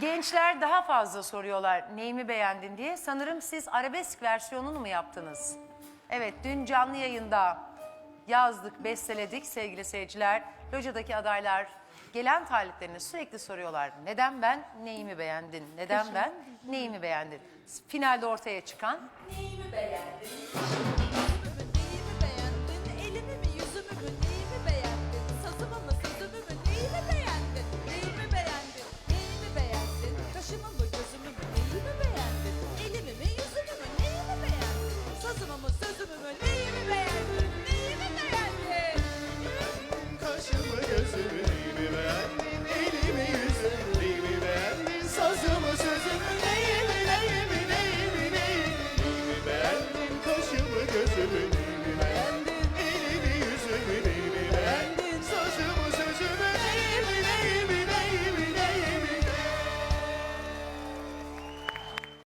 Gençler daha fazla soruyorlar neyimi beğendin diye. Sanırım siz arabesk versiyonunu mu yaptınız? Evet dün canlı yayında yazdık, besteledik sevgili seyirciler. Locadaki adaylar gelen taliplerini sürekli soruyorlar. Neden ben neyimi beğendin? Neden ben neyimi beğendin? Finalde ortaya çıkan Neyimi beğendin? Sazımı sözümü mü? Neyimi beğendin? Neyimi beğendin? Kaşımı gözümü neyimi beğendin? Elimi yüzümü neyimi beğendin? Sazımı sözümü neyimi neyimi neyimi neyimi neyimi beğendin? Kaşımı gözümü neyimi